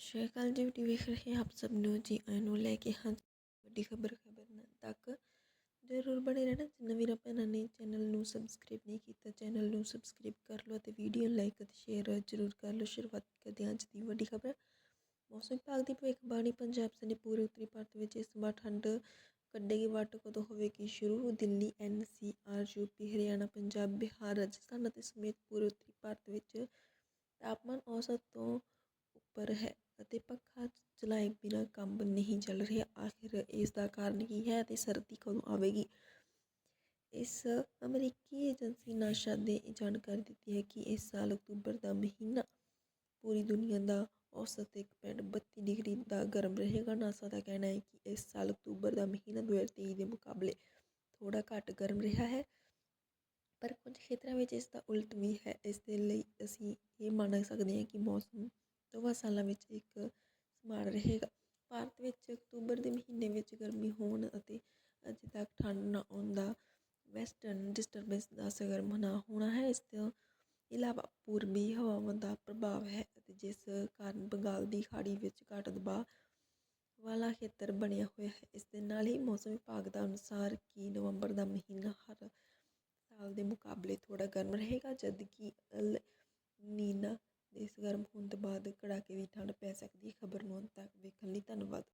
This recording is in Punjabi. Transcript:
ਸਤਿ ਸ਼੍ਰੀ ਅਕਾਲ ਜੀ ਵੀਡੀਓ ਵੇਖ ਰਹੇ ਆਪ ਸਭ ਨੂੰ ਜੀ ਆਇਆਂ ਨੂੰ ਲੈ ਕੇ ਹਾਂ ਵੱਡੀ ਖਬਰ ਖਬਰ ਤੱਕ ਜ਼ਰੂਰ ਬਣੇ ਰਹਿਣਾ ਜਿੰਨਾ ਵੀਰਾਂ ਭੈਣਾਂ ਨੇ ਚੈਨਲ ਨੂੰ ਸਬਸਕ੍ਰਾਈਬ ਨਹੀਂ ਕੀਤਾ ਚੈਨਲ ਨੂੰ ਸਬਸਕ੍ਰਾਈਬ ਕਰ ਲਓ ਅਤੇ ਵੀਡੀਓ ਲਾਈਕ ਅਤੇ ਸ਼ੇਅਰ ਜ਼ਰੂਰ ਕਰ ਲਓ ਸ਼ੁਰੂਆਤ ਕਰਦੇ ਹਾਂ ਅੱਜ ਦੀ ਵੱਡੀ ਖਬਰ ਮੌਸਮ ਵਿਭਾਗ ਦੀ ਭਵਿੱਖਬਾਣੀ ਪੰਜਾਬ ਸਨੇ ਪੂਰੇ ਉੱਤਰੀ ਭਾਰਤ ਵਿੱਚ ਇਸ ਵਾਰ ਠੰਡ ਕੱਢੇਗੀ ਵੱਟ ਕਦੋਂ ਹੋਵੇਗੀ ਸ਼ੁਰੂ ਦਿੱਲੀ ਐਨਸੀਆਰ ਯੂਪੀ ਹਰਿਆਣਾ ਪੰਜਾਬ ਬਿਹਾਰ ਰਾਜਸਥਾਨ ਅਤੇ ਸਮੇਤ ਪੂਰੇ ਉੱਤਰੀ ਭਾਰਤ ਵਿੱਚ ਤਾਪਮਾਨ ਔਸਤ ਤੋਂ ਉੱਪਰ ਹੈ ਅਤੇ ਪੱਖਾ ਚਲਾਏ ਬਿਨਾਂ ਕੰਮ ਨਹੀਂ ਚੱਲ ਰਿਹਾ। ਆਖਿਰ ਇਸ ਦਾ ਕਾਰਨ ਕੀ ਹੈ ਅਤੇ ਸਰਦੀ ਕਦੋਂ ਆਵੇਗੀ? ਇਸ ਅਮਰੀਕੀ ਏਜੰਸੀ ਨਾਸ਼ਾ ਨੇ ਜਾਣਕਾਰੀ ਦਿੱਤੀ ਹੈ ਕਿ ਇਸ ਸਾਲ ਅਕਤੂਬਰ ਦਾ ਮਹੀਨਾ ਪੂਰੀ ਦੁਨੀਆ ਦਾ ਔਸਤ 1.32 ਡਿਗਰੀ ਦਾ ਗਰਮ ਰਹੇਗਾ। ਨਾਸਾ ਦਾ ਕਹਿਣਾ ਹੈ ਕਿ ਇਸ ਸਾਲ ਅਕਤੂਬਰ ਦਾ ਮਹੀਨਾ 2023 ਦੇ ਮੁਕਾਬਲੇ ਥੋੜਾ ਘੱਟ ਗਰਮ ਰਿਹਾ ਹੈ, ਪਰ ਕੁਝ ਖੇਤਰਾਂ ਵਿੱਚ ਇਸ ਦਾ ਉਲਟ ਵੀ ਹੈ। ਇਸ ਦੇ ਲਈ ਅਸੀਂ ਇਹ ਮੰਨ ਸਕਦੇ ਹਾਂ ਕਿ ਮੌਸਮ ਦੋਵਾਂ ਸਾਲਾਂ ਵਿੱਚ ਇੱਕ ਸਮਾਨ ਰਹੇਗਾ। ਭਾਰਤ ਵਿੱਚ ਅਕਤੂਬਰ ਦੇ ਮਹੀਨੇ ਵਿੱਚ ਗਰਮੀ ਹੋਣ ਅਤੇ ਅਜੇ ਤੱਕ ਠੰਡ ਨਾ ਆਉਣ ਦਾ ਵੈਸਟਰਨ ਡਿਸਟਰਬੈਂਸ ਦਾ ਸਰਗਰਮ ਨਾ ਹੋਣਾ ਹੈ। ਇਸ ਤੋਂ ਇਲਾਵਾ ਪੂਰਬੀ ਹਵਾਵਾਂ ਦਾ ਪ੍ਰਭਾਵ ਹੈ ਅਤੇ ਜਿਸ ਕਾਰਨ ਬੰਗਾਲ ਦੀ ਖਾੜੀ ਵਿੱਚ ਘੱਟ ਦਬਾਅ ਵਾਲਾ ਖੇਤਰ ਬਣਿਆ ਹੋਇਆ ਹੈ। ਇਸ ਦੇ ਨਾਲ ਹੀ ਮੌਸਮ ਵਿਭਾਗ ਦਾ ਅਨੁਸਾਰ ਕਿ ਨਵੰਬਰ ਦਾ ਮਹੀਨਾ ਹਰ ਸਾਲ ਦੇ ਮੁਕਾਬਲੇ ਥੋੜਾ ਗਰਮ ਰਹੇਗਾ, ਜਦਕਿ ਅਲ ਨੀਨਾ ਇਸ ਗਰਮ ਹੋਣ ਤੋਂ ਬਾਅਦ ਕੜਾਕੇ ਦੀ ਠੰਡ ਪੈ ਸਕਦੀ ਹੈ। ਖਬਰ ਨੂੰ ਅੰਤ ਤੱਕ ਵੇਖਣ ਲਈ ਧੰਨਵਾਦ।